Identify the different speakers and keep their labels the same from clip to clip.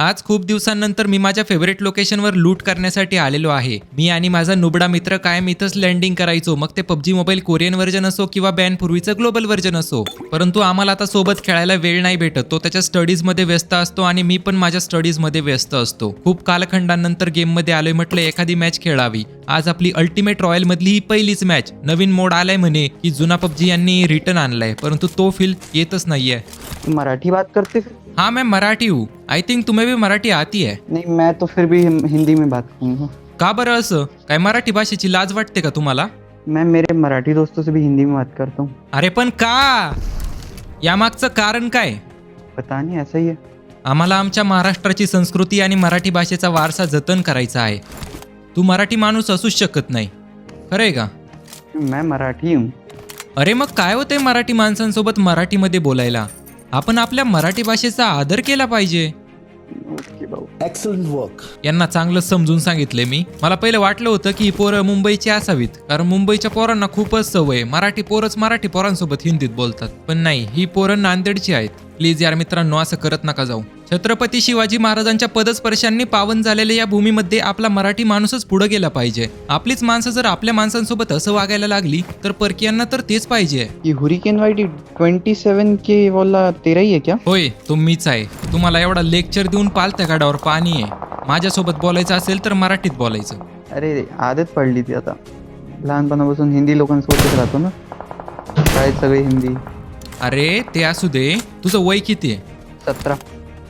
Speaker 1: आज खूप दिवसांनंतर मी माझ्या फेवरेट लोकेशनवर लूट करण्यासाठी आलेलो आहे. मी आणि माझा नुबडा मित्र कायम इथंच लँडिंग करायचो. मग ते पबजी मोबाईल कोरियन व्हर्जन असो किंवा बॅन पूर्वीचं ग्लोबल व्हर्जन असो. परंतु आम्हाला आता सोबत खेळायला वेळ नाही भेटत. तो त्याच्या स्टडीजमध्ये व्यस्त असतो आणि मी पण माझ्या स्टडीजमध्ये व्यस्त असतो. खूप कालखंडानंतर गेममध्ये आलोय म्हटलं एखादी मॅच खेळावी. आज आपली अल्टिमेट रॉयल मधली ही पहिलीच मॅच नवीन मोड आलाय म्हणे की जुना पबजी यांनी रिटर्न आणलाय. परंतु तो फील येतच नाहीये.
Speaker 2: मराठी बात करते
Speaker 1: हाँ मैं मराठी हूँ। आई थिंक तुम्हें भी मराठी आती है।
Speaker 2: नहीं मैं तो फिर भी हिंदी में बात करूँगा
Speaker 1: का बरं असं? काय मराठी भाषेची लाज वाटते का तुम्हाला?
Speaker 2: मैं मेरे मराठी दोस्तों से भी हिंदी में बात करता हूँ।
Speaker 1: अरे पण का? यामागचं कारण काय?
Speaker 2: पता नहीं ऐसा ही है।
Speaker 1: आम्हाला आमच्या महाराष्ट्राची संस्कृती आणि मराठी भाषेचा वारसा जतन करायचा आहे. तू मराठी माणूस असूच शकत नाही. खरंय का?
Speaker 2: मैं मराठी हूँ।
Speaker 1: अरे मग काय होते मराठी माणसांसोबत मराठीमध्ये बोलायला? आपण आपल्या मराठी भाषेचा आदर केला पाहिजे. यांना चांगलं समजून सांगितले मी. मला पहिलं वाटलं होतं की ही पोरं मुंबईची असावीत. कारण मुंबईच्या पोरांना खूपच सवय. मराठी पोरच मराठी पोरांसोबत हिंदीत बोलतात. पण नाही ही पोरं नांदेडची आहेत. प्लीज यार मित्रांनो असं करत नका जाऊ. छत्रपती शिवाजी महाराजांच्या पदस्पर्शांनी पावन झालेल्या या भूमीमध्ये आपला मराठी माणूसच पुढे गेला पाहिजे. आपलीच माणसं जर आपल्या माणसांसोबत असं वागायला लागली तर परकीयांना तर तेच पाहिजे.
Speaker 2: ये हुरिकेन वाइटी ट्वेंटी सेवन के वाला तेरा ही है क्या?
Speaker 1: होय तो मीच आहे. तुम्हाला एवढा लेक्चर देऊन पालत्या गाडावर पाणी आहे. माझ्यासोबत बोलायचं असेल तर मराठीत बोलायचं.
Speaker 2: अरे आदत पडली ती आता. लहानपणापासून हिंदी लोकांसोबतच राहतो ना. शाळेत सगळी हिंदी.
Speaker 1: अरे ते असू दे. तुझं वय किती आहे?
Speaker 2: सतरा.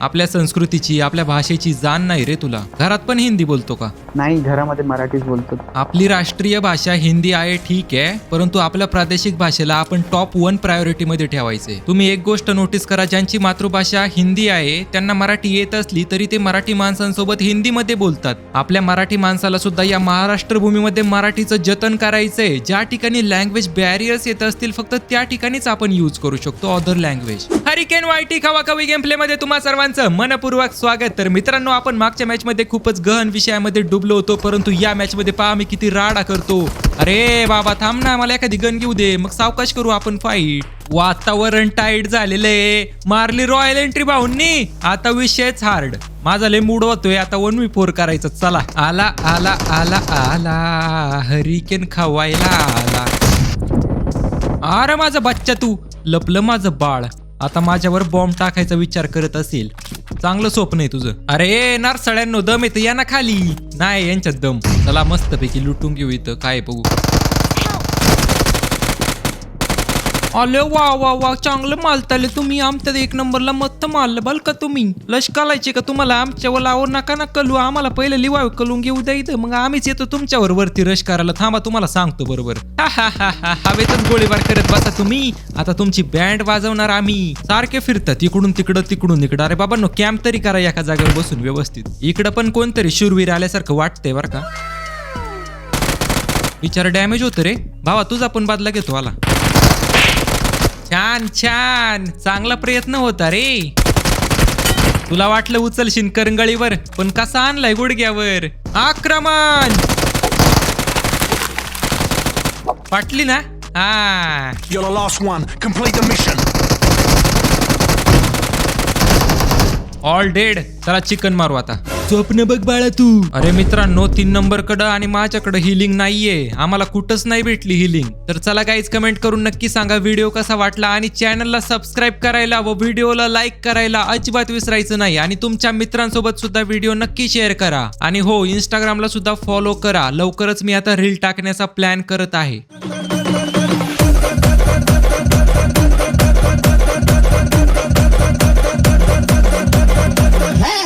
Speaker 1: आपल्या संस्कृतीची आपल्या भाषेची जाण नाही रे तुला. घरात पण हिंदी बोलतो का?
Speaker 2: नाही घरामध्ये मराठीच बोलतात
Speaker 1: आपली राष्ट्रीय भाषा हिंदी आहे ठीक आहे. परंतु आपल्या प्रादेशिक भाषेला आपण टॉप वन प्रायोरिटी मध्ये ठेवायचे. तुम्ही एक गोष्ट नोटीस करा ज्यांची मातृभाषा हिंदी आहे त्यांना मराठी येत असली तरी ते मराठी माणसांसोबत हिंदीमध्ये बोलतात. आपल्या मराठी माणसाला सुद्धा या महाराष्ट्र भूमीमध्ये मराठीचं जतन करायचंय. ज्या ठिकाणी लँग्वेज बॅरियर्स येत असतील फक्त त्या ठिकाणीच आपण यूज करू शकतो अदर लँग्वेज हरिकेन वायटी खवा कवी गेम प्लेमध्ये तुम्हा सर्वांचं मनपूर्वक स्वागत. तर मित्रांनो आपण मागच्या मॅचमध्ये खूपच गहन विषयामध्ये डुबलो होतो परंतु या मॅचमध्ये पहा मी किती राडा करतो. अरे बाबा थांब ना मला एखादी गन घेऊ दे. मग सावकाश करू आपण फाईट वातावरण टाईट झालेलं आहे. मारली रॉयल एंट्री भाऊंनी. आता विषयच हार्ड माझा लय मूड होतोय. आता वन वी फोर करायचं. चला. आला आला आला आला. हरिकेन खवायला आला. अरे माझा बच्चा तू. लपलं माझं बाळ. आता माझ्यावर बॉम्ब टाकायचा विचार करत असेल. चांगलं स्वप्न आहे तुझं. अरे नारसळ्यांनो दम येतं या ना खाली. नाही यांच्यात दम. चला मस्तपैकी लुटून घेऊ इथं. काय बघू. अले वा वा वा चांगलं मालताले तुम्ही. आमच्या एक नंबरला मस्त मारलं बल का तुम्ही. लश कालायचे का तुम्हाला? आमच्या लावर नका ना कलू आम्हाला पहिले लिवाय कलून घेऊ द्या इथं. मग आम्हीच येतो तुमच्यावर वरती रश करायला. थांबा तुम्हाला सांगतो बरोबर. हा हा हा हा हवेतच गोळीबार करत बसा तुम्ही. आता तुमची बँड वाजवणार आम्ही. सारखे फिरतात. इकडून तिकडं तिकडून इकडं. अरे बाबा नो कॅम्प तरी करा एका जागेवर बसून व्यवस्थित. इकडं पण कोणतरी शूरवीर आल्यासारखं वाटतंय बरं का? विचार डॅमेज होतं रे. भावा तुझा पण बदला घेतो आला. छान छान. चांगला प्रयत्न होता रे. तुला वाटलं उचलशील करंगळीवर पण कसा आणलाय गुडघ्यावर? आक्रमण! पाटली ना? हा.
Speaker 3: You're the last one. Complete the mission.
Speaker 1: All dead चला चिकन मारू आता. स्वप्न बघ बाळा तू. अरे मित्रांनो तीन नंबर कडं आणि माझ्याकडे हिलिंग नाहीये. आम्हाला कुठंच नाही भेटली हिलिंग तर चला काहीच कमेंट करून नक्की सांगा व्हिडिओ कसा वाटला आणि चॅनलला सबस्क्राईब करायला व व्हिडिओला लाईक करायला अजिबात विसरायचं नाही. आणि तुमच्या मित्रांसोबत सुद्धा व्हिडिओ नक्की शेअर करा. आणि हो इंस्टाग्रामला सुद्धा फॉलो करा. लवकरच मी आता रील टाकण्याचा प्लॅन करत आहे.